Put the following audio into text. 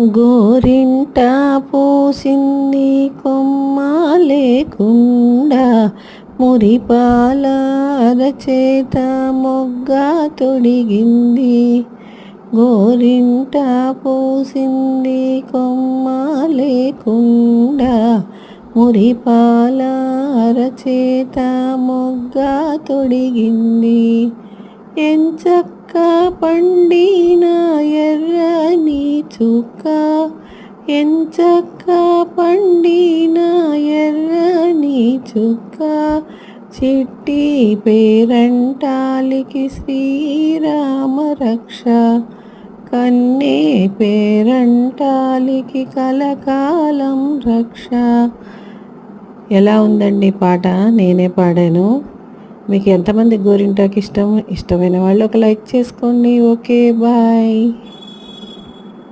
గోరింట పోసింది కొమ్మ లేకుండా మురిపాల అరచేత మొగ్గ తొడిగింది. గోరింట పోసింది కొమ్మ లేకుండా మురిపాల అరచేత మొగ్గ తొడిగింది. ఎంచక్క పండి చుక్క ఎంచక్క పండిన ఎర్రని చుక్క చిట్టి పేరంటాలికి శ్రీరామ రక్ష కన్నే పేరంటాలికి కలకాలం రక్ష. ఎలా ఉందండి పాట? నేనే పాడాను. మీకు ఎంతమంది గోరింటాకి ఇష్టం? ఇష్టమైన వాళ్ళు ఒక లైక్ చేసుకోండి. Okay bye.